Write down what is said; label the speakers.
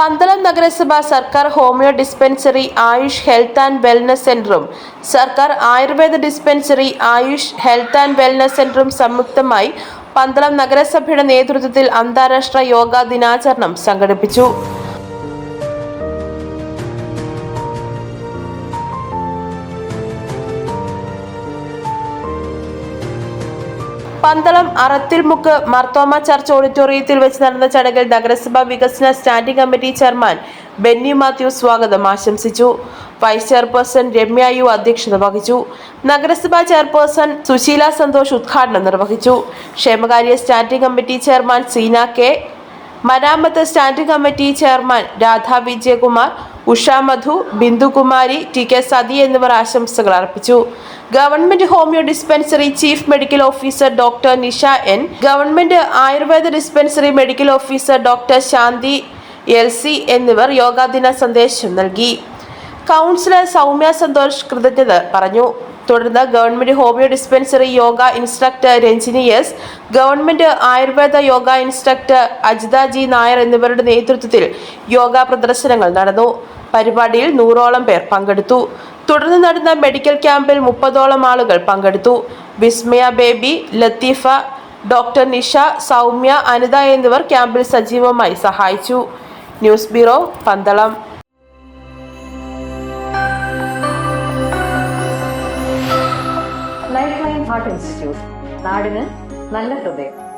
Speaker 1: Pandalam നഗരസഭ സർക്കാർ homeo dispensary AYUSH health and wellness സെന്ററും സർക്കാർ Ayurveda dispensary AYUSH health and wellness സെന്ററും സംയുക്തമായി പന്തളം നഗരസഭയുടെ നേതൃത്വത്തിൽ അന്താരാഷ്ട്ര യോഗാ ദിനാചരണം സംഘടിപ്പിച്ചു. പന്തളം അറത്തിൽമുക്ക് മർത്തോമ ചർച്ച് ഓഡിറ്റോറിയത്തിൽ വെച്ച് നടന്ന ചടങ്ങിൽ നഗരസഭാ വികസന standing committee chairman Benny Mathew സ്വാഗതം ആശംസിച്ചു. വൈസ് ചെയർപേഴ്സൺ രമ്യ യു അധ്യക്ഷത വഹിച്ചു. നഗരസഭാ ചെയർപേഴ്സൺ സുശീല സന്തോഷ് ഉദ്ഘാടനം നിർവഹിച്ചു. ക്ഷേമകാര്യ standing committee chairman Seena K. മരാമത്ത് standing committee chairman Radha Vijayakumar Usha Madhu Bindukumari T K Sathi എന്നിവർ ആശംസകൾ അർപ്പിച്ചു. Government homeo dispensary chief medical officer doctor Nisha N. Government Ayurveda dispensary medical officer doctor Shanthi L C എന്നിവർ യോഗാദിന സന്ദേശം നൽകി. Councillor Soumya Santhosh കൃതജ്ഞത പറഞ്ഞു. തുടർന്ന് government homeo dispensary yoga instructor Ranjini S government Ayurveda yoga instructor Ajitha G Nair എന്നിവരുടെ നേതൃത്വത്തിൽ യോഗ പ്രദർശനങ്ങൾ നടന്നു. പരിപാടിയിൽ നൂറോളം പേർ പങ്കെടുത്തു. തുടർന്ന് നടന്ന മെഡിക്കൽ ക്യാമ്പിൽ മുപ്പതോളം ആളുകൾ പങ്കെടുത്തു. വിസ്മയ ബേബി ലത്തീഫ ഡോക്ടർ നിഷ സൗമ്യ അനിത എന്നിവർ ക്യാമ്പിൽ സജീവമായി സഹായിച്ചു. News bureau Pandalam.
Speaker 2: Heart institute. നാടിന് നല്ല ഹൃദയം.